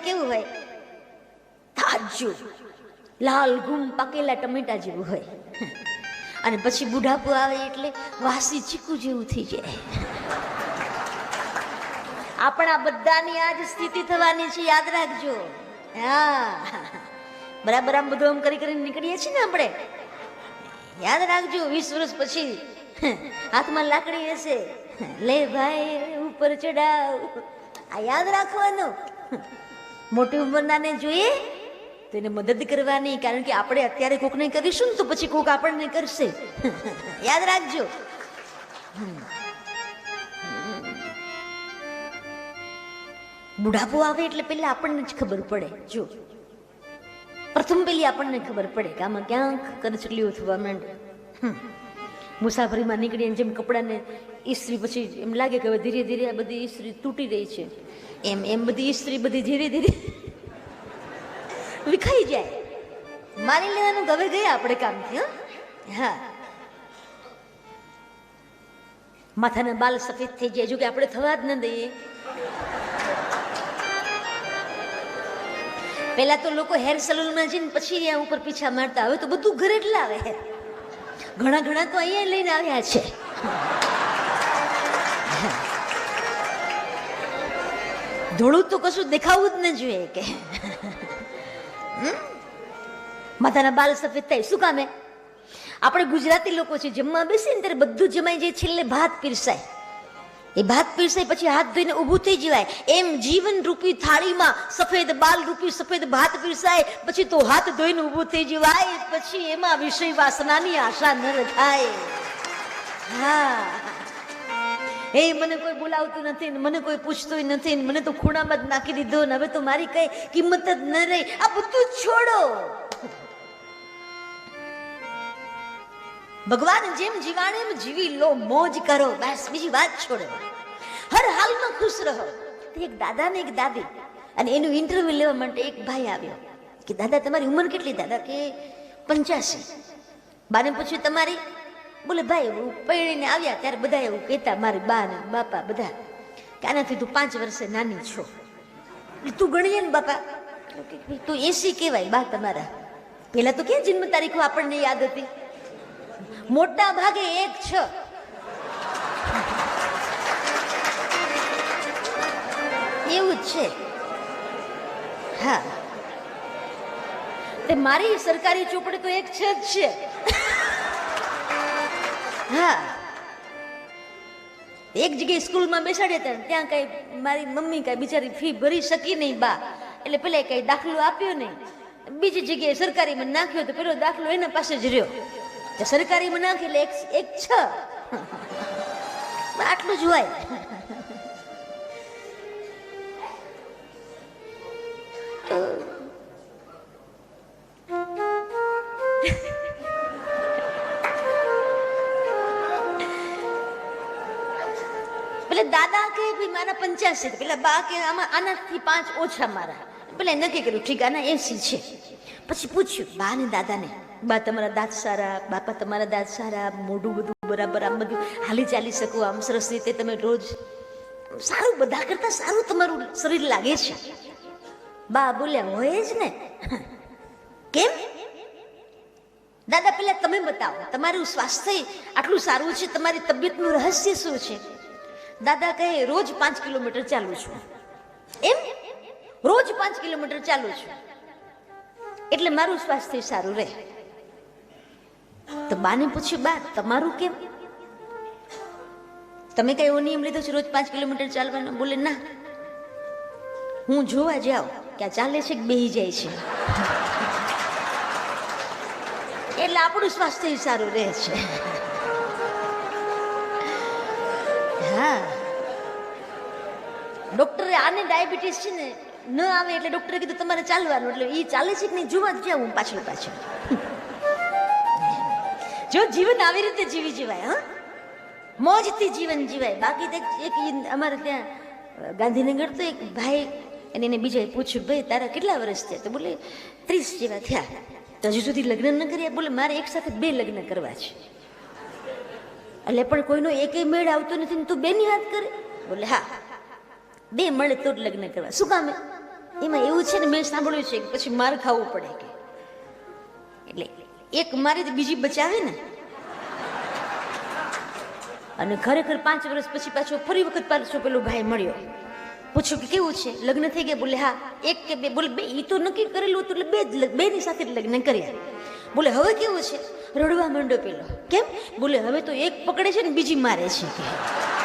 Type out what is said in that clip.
કેવું હોય? તાજું. લાલ ગુમ પાકેલા ટમેટા જેવું હોય. અને પછી બુઢાપો આવે એટલે વાસી ચીકુ જેવું થઈ જાય. આપણા બધાની આજ સ્થિતિ થવાની છે, યાદ રાખજો. હા. બરાબર આમ બધું આમ કરી કરીને નીકળીએ છીએ ને આપણે? યાદ રાખજો, વીસ વર્ષ પછી. હાથમાં લાકડી હશે. લે ભાઈ, ઉપર ચડાવ આ યાદ રાખવાનું. મોટી ઉંમરનાને જોઈએ તો એને મદદ કરવાની, કારણ કે આપણે અત્યારે કોકને કરીશું ને તો પછી કોક આપણને કરશે. યાદ રાખજો. બુઢાપો આવે એટલે પેલા આપણને જ ખબર પડે. જો. પ્રથમ પેલી આપણને ખબર પડે કે આમાં ક્યાંક કરચલીઓ થવા માંડે. હમ. મુસાફરીમાં નીકળીને જેમ કપડાને ઈસ્ત્રી પછી એમ લાગે કે હવે ધીરે ધીરે આ બધી ઈસ્ત્રી તૂટી રહી છે. એમ એમ બધી ઈસ્ત્રી બધી ધીરે ધીરે વિખાઈ જાય. માની લેવાનું હવે ગયા આપણે કામથી, હં? માથાના બાલ સફેદ થઈ જાય. જો કે આપણે થવા જ ન દઈએ. પહેલા તો લોકો હેર સલૂનમાં જઈને પછી ઉપર પીછા મારતા. હવે તો બધું ઘરે જ લાવે. ઘણા ઘણા તો અહીંયા લઈને આવ્યા છે. ધોળું તો કશું દેખાવું જ ન જોઈએ કે? માથાના બાલ સફેદ થાય. શું કામે આપણે ગુજરાતી લોકો છે જમવા બેસીએ ને ત્યારે બધું જમાઈ જાય. છેલ્લે ભાત પીરસાય. એ ભાત પીરસાય પછી હાથ ધોઈને ઊભું થઈ જવાય. એમ જીવન રૂપી થાળીમાં સફેદ બાલ રૂપી સફેદ ભાત પીરસાય. પછી તો હાથ ધોઈને ઊભું થઈ જવાય. પછી એમાં વિષય વાસનાની આશા ન થાય હા. એ મને કોઈ બોલાવતું નથી મને કોઈ પૂછતું નથી મને તો ખૂણામાં જ નાખી દીધો ને હવે તો મારી કઈ કિંમત જ ન રહી. આ બધું છોડો. ભગવાન જેમ જીવાણે એમ જીવી લો, મોજ કરો, બસ, બીજી વાત છોડો. હર હાલમાં ખુશ રહો. એક દાદા ને એક દાદી. અને એનું ઇન્ટરવ્યુ લેવા માટે એક ભાઈ આવ્યો કે, દાદા, તમારી ઉંમર કેટલી? દાદા, કે પંચ્યાસી. બાને પૂછ્યું, તમારી? બોલે, ભાઈ, હું પૈણીને આવ્યા ત્યારે બધા એવું કહેતા, મારી બા ને બાપા બધા, કે આનાથી તું પાંચ વર્ષે નાની છો. તું ગણીએ ને, બાપા. તું એસી કહેવાય બા તમારા. પહેલાં તો ક્યાં જન્મ તારીખો આપણને યાદ હતી? મોટા ભાગે એક છ. એવું જ છે. હા. તે મારી સરકારી ચોપડી તો એક છે જ છે. હા. એક જગ્યાએ સ્કૂલમાં બેસાડ્યા હતા ત્યાં કઈ મારી મમ્મી કઈ બિચારી ફી ભરી શકી નહીં બા. એટલે પેલા કઈ દાખલો આપ્યો નહીં. બીજી જગ્યાએ સરકારીમાં નાખ્યો તો પેલો દાખલો એના પાસે જ રહ્યો. તો સરકારીમાં નાખે એક એક છ. આટલું જ હોય. પેલા દાદા કે ભાઈ મારા પંચ્યાસી પેલા બા કે આમાં આનાથી પાંચ ઓછા મારા. પેલા નક્કી કર્યું, ઠીક, આના એસી છે. પછી પૂછ્યું બા ને દાદાને બા તમારા દાંત સારા, બાપા તમારા દાંત સારા, મોઢું બધું બરાબર આમ બધું હાલી ચાલી શકો, આમ સરસ રીતે તમે રોજ સારું, બધા કરતા સારું તમારું શરીર લાગે છે. બા બોલ્યા, હોય જ ને. કેમ? દાદા, પેલા તમે બતાવો, તમારું સ્વાસ્થ્ય આટલું સારું છે, તમારી તબિયતનું રહસ્ય શું છે? દાદા કહે, રોજ પાંચ કિલોમીટર ચાલું છું. એમ? રોજ પાંચ કિલોમીટર ચાલું છું. એટલે મારું સ્વાસ્થ્ય સારું રહે. તો બાને પૂછ્યું, બા, તમારું કેમ? તમે કઈ એવો નિયમ લીધો છે રોજ પાંચ કિલોમીટર ચાલવાનો? બોલે, ના. હું જોવા જાઉં કે આ ચાલે છે કે બેહી જાય છે? એટલે આપણું સ્વાસ્થ્ય સારું રહે છે. હા. ડોક્ટરે આને ડાયાબિટીસ છે ને, ન આવે એટલે ડોક્ટરે કીધું તમારે ચાલવાનું, એટલે એ ચાલે છે કે નહીં? જોવા જ જાઉં પાછળ પાછળ. જો જીવન આવી રીતે જીવી જીવાય, હા? મોજથી જીવન જીવાય. બાકી એક અમારે ત્યાં ગાંધીનગર તો એક ભાઈ અને એને બીજાએ પૂછ્યું, ભાઈ, તારા કેટલા વર્ષ થયા? તો બોલે, ત્રીસ જેવા થયા. તો હજુ સુધી લગ્ન ન કર્યા? બોલે, મારે એક સાથે બે લગ્ન કરવા છે. એટલે પણ કોઈનો એકેય મેળ આવતો નથી ને તું બેની વાત કરે? બોલે, હા. બે મળે તો જ લગ્ન કરવા. શું કામે એમાં એવું છે ને, મેં સાંભળ્યું છે કે પછી માર ખાવું પડે કે. એક મારી તો બીજી બચાવે ને. અને ખરેખર પાંચ વર્ષ પછી પાછો ફરી વખત પાછો પેલો ભાઈ મળ્યો. પૂછ્યું કે કેવું છે? લગ્ન થઈ ગયા? બોલે, હા. એક કે બે, બોલે, બે એ તો નક્કી કરેલું હતું એટલે બે જ બેની સાથે લગ્ન કર્યા. બોલે, હવે કેવું છે? રડવા માંડ્યો પેલો. કેમ? બોલે, હવે તો એક પકડે છે ને બીજી મારે છે. કે